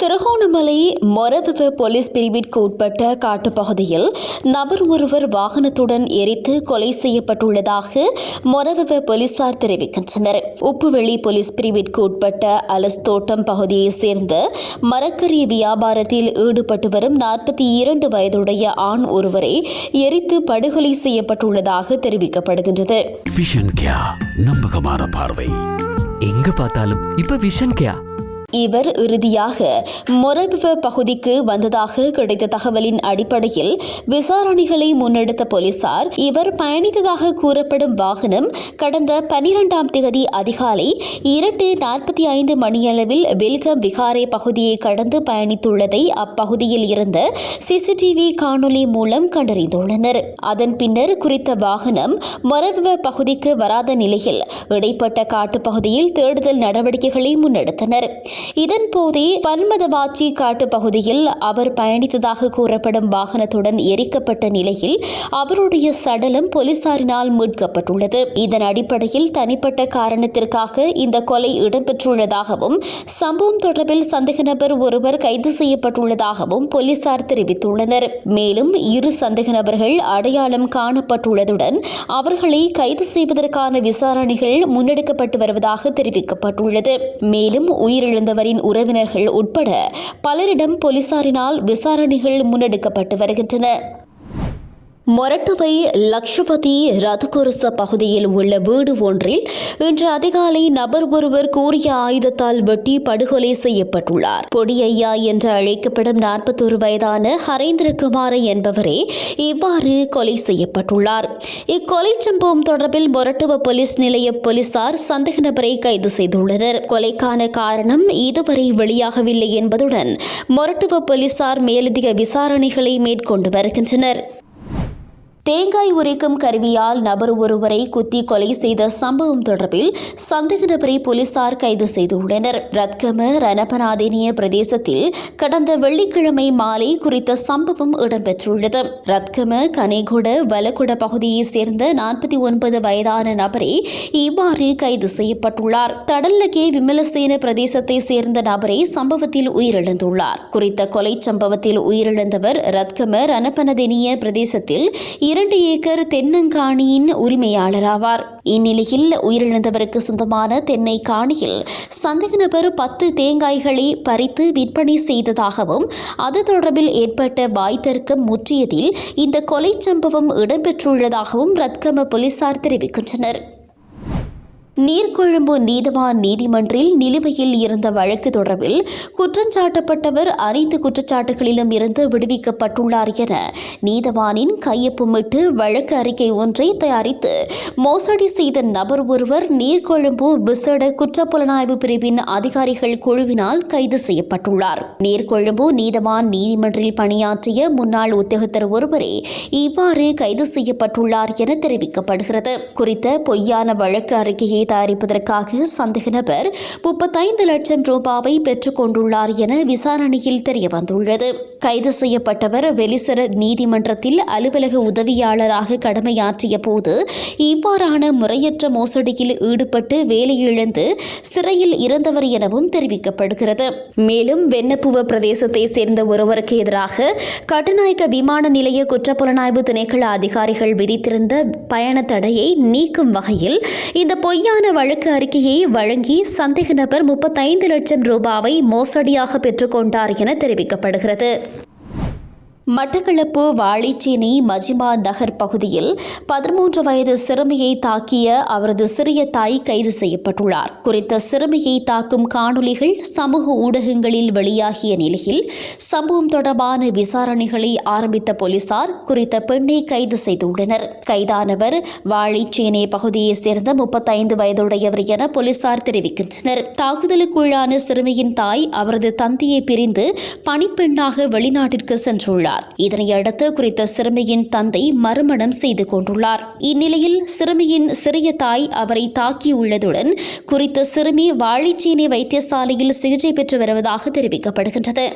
Trincomalee மொரபவ police பிரிவிற்கு உட்பட்ட காட்டுப்பகுதியில் நபர் ஒருவர் வாகனத்துடன் எரித்து கொலை செய்யப்பட்டுள்ளதாக மொரபவ போலீசார் தெரிவிக்கின்றனர். உப்புவெளி போலீஸ் பிரிவிற்கு உட்பட்ட அலஸ் தோட்டம் பகுதியைச் சேர்ந்த மரக்கறி வியாபாரத்தில் ஈடுபட்டு வரும் நாற்பத்தி இரண்டு வயதுடைய ஆண் ஒருவரை எரித்து படுகொலை செய்யப்பட்டுள்ளதாக தெரிவிக்கப்படுகின்றது. விஷன் கியா நம்பகமான பார்வை. எங்க பார்த்தாலும் இப்ப விஷன் கேயா இவர் இறுதியாக மொரபுவ பகுதிக்கு வந்ததாக கிடைத்த தகவலின் அடிப்படையில் விசாரணைகளை முன்னெடுத்த போலீசார் இவர் பயணித்ததாக கூறப்படும் வாகனம் கடந்த பனிரெண்டாம் தேதி அதிகாலை இரண்டு நாற்பத்தி ஐந்து மணியளவில் வெல்கம் விகாரே பகுதியை கடந்து பயணித்துள்ளதை அப்பகுதியில் இருந்த சிசிடிவி காணொலி மூலம் கண்டறிந்துள்ளனர். அதன் பின்னர் குறித்த வாகனம் மொரபுவ பகுதிக்கு வராத நிலையில் இடைப்பட்ட காட்டுப்பகுதியில் தேடுதல் நடவடிக்கைகளை முன்னெடுத்தனர். இதன்போதே பன்மதவாச்சி காட்டு பகுதியில் அவர் பயணித்ததாக கூறப்படும் வாகனத்துடன் எரிக்கப்பட்ட நிலையில் அவருடைய சடலம் போலீசாரினால் மீட்கப்பட்டுள்ளது. இதன் அடிப்படையில் தனிப்பட்ட காரணத்திற்காக இந்த கொலை இடம்பெற்றுள்ளதாகவும் சம்பவம் தொடர்பில் சந்தேக நபர் ஒருவர் கைது செய்யப்பட்டுள்ளதாகவும் போலீசார் தெரிவித்துள்ளனர். மேலும் இரு சந்தேக நபர்கள் அடையாளம் காணப்பட்டுள்ளதுடன் அவர்களை கைது செய்வதற்கான விசாரணைகள் முன்னெடுக்கப்பட்டு வருவதாக தெரிவிக்கப்பட்டுள்ளது. மேலும் உயிரிழந்த இறந்தவரின் உறவினர்கள் உட்பட பலரிடம் போலீசாரினால் விசாரணைகள் முன்னெடுக்கப்பட்டு வருகின்றன. மொரட்டுவை லக்ஷபதி ரதகுருச பகுதியில் உள்ள வீடு ஒன்றில் இன்று அதிகாலை நபர் ஒருவர் கூறிய ஆயுதத்தால் வெட்டி படுகொலை செய்யப்பட்டுள்ளார். பொடியையா என்று அழைக்கப்படும் நாற்பத்தொரு வயதான ஹரேந்திரகுமார என்பவரே இவ்வாறு கொலை செய்யப்பட்டுள்ளார். இக்கொலை சம்பவம் தொடர்பில் மொரட்டுவ போலீஸ் நிலைய போலீசார் சந்தேக நபரை கைது செய்துள்ளனர். கொலைக்கான காரணம் இதுவரை வெளியாகவில்லை என்பதுடன் மொரட்டுவ போலீசார் மேலதிக விசாரணைகளை மேற்கொண்டு வருகின்றனர். தேங்காய் உரைக்கும் கருவியால் நபர் ஒருவரை குத்தி கொலை செய்த சம்பவம் தொடர்பில் சந்தேக நபரை போலீசார் கைது செய்துள்ளனர். ரத்கம ரணபநாதினிய பிரதேசத்தில் கடந்த வெள்ளிக்கிழமை மாலை குறித்த சம்பவம் இடம்பெற்றுள்ளது. ரத்கம கனேகுட வலகுட பகுதியைச் சேர்ந்த நாற்பத்தி ஒன்பது வயதான நபரே இவ்வாறு கைது செய்யப்பட்டுள்ளார். தடல்லகே விமலசேன பிரதேசத்தை சேர்ந்த நபரை சம்பவத்தில் உயிரிழந்துள்ளார். குறித்த கொலை சம்பவத்தில் உயிரிழந்தவர் ரத்கம ரணபனதெனிய பிரதேசத்தில் இரண்டு ஏக்கர் தென்னங்காணியின் உரிமையாளராவார். இந்நிலையில் உயிரிழந்தவருக்கு சொந்தமான தென்னை காணியில் சந்தேக நபர் பத்து தேங்காய்களை பறித்து விற்பனை செய்ததாகவும் அது தொடர்பில் ஏற்பட்ட வாய் தர்க்கம் முற்றியதில் இந்த கொலை சம்பவம் இடம்பெற்றுள்ளதாகவும் ரத்கம போலீசார் தெரிவிக்கின்றனர். நீர்கொழும்பு நீதவான் நீதிமன்றில் நிலுவையில் இருந்த வழக்கு தொடர்பில் குற்றஞ்சாட்டப்பட்டவர் அனைத்து குற்றச்சாட்டுகளிலும் இருந்து விடுவிக்கப்பட்டுள்ளார் என நீதவானின் கையொப்பமிட்டு வழக்கு அறிக்கை ஒன்றை தயாரித்து மோசடி செய்த நபர் ஒருவர் நீர்கொழும்பு விசேட குற்றப்புலனாய்வு பிரிவின் அதிகாரிகள் குழுவினால் கைது செய்யப்பட்டுள்ளார். நீர்கொழும்பு நீதவான் நீதிமன்றில் பணியாற்றிய முன்னாள் உத்தியோகத்தர் ஒருவரே இவ்வாறு கைது செய்யப்பட்டுள்ளார் என தெரிவிக்கப்படுகிறது. குறித்த பொய்யான வழக்கு அறிக்கையை தயாரிப்பதற்காக சந்தேக நபர் முப்பத்தைந்து லட்சம் ரூபாவை பெற்றுக் கொண்டுள்ளார் என விசாரணையில் தெரியவந்துள்ளது. கைது செய்யப்பட்டவர் வெலிசர நீதிமன்றத்தில் அலுவலக உதவியாளராக கடமையாற்றிய போது இவ்வாறான முறையற்ற மோசடியில் ஈடுபட்டு வேலையிழந்து சிறையில் இறந்தவர் எனவும் தெரிவிக்கப்படுகிறது. மேலும் வெண்ணப்புவ பிரதேசத்தை சேர்ந்த ஒருவருக்கு எதிராக கட்டுநாயக்க விமான நிலைய குற்றப்புலனாய்வு திணைக்கள அதிகாரிகள் விதித்திருந்த பயண தடையை நீக்கும் வகையில் இந்த பொய்யான வழக்கு அறிக்கையை வழங்கி சந்தேக நபர் முப்பத்தைந்து லட்சம் ரூபாவை மோசடியாக பெற்றுக்கொண்டார் என தெரிவிக்கப்படுகிறது. மட்டக்களப்பு வாழைச்சேனை மஜிமா நகர் பகுதியில் பதிமூன்று வயது சிறுமியை தாக்கிய அவரது சிறிய தாய் கைது செய்யப்பட்டுள்ளார். குறித்த சிறுமியை தாக்கும் காணொலிகள் சமூக ஊடகங்களில் வெளியாகிய நிலையில் சம்பவம் தொடர்பான விசாரணைகளை ஆரம்பித்த போலீசார் குறித்த பெண்ணை கைது செய்துள்ளனர். கைதானவர் வாழைச்சேனை பகுதியைச் சேர்ந்த முப்பத்தைந்து வயதுடையவர் என போலீசார் தெரிவிக்கின்றனர். தாக்குதலுக்குள்ளான சிறுமியின் தாய் அவரது தந்தையை பிரிந்து பணிப்பெண்ணாக வெளிநாட்டிற்கு சென்றுள்ளார். இதனையடுத்து குறித்த சிறுமியின் தந்தை மறுமணம் செய்து கொண்டுள்ளார். இந்நிலையில் சிறுமியின் சிறிய தாய் அவரை தாக்கியுள்ளதுடன் குறித்த சிறுமி வாழைச்சேனை வைத்தியசாலையில் சிகிச்சை பெற்று வருவதாக தெரிவிக்கப்படுகின்றது.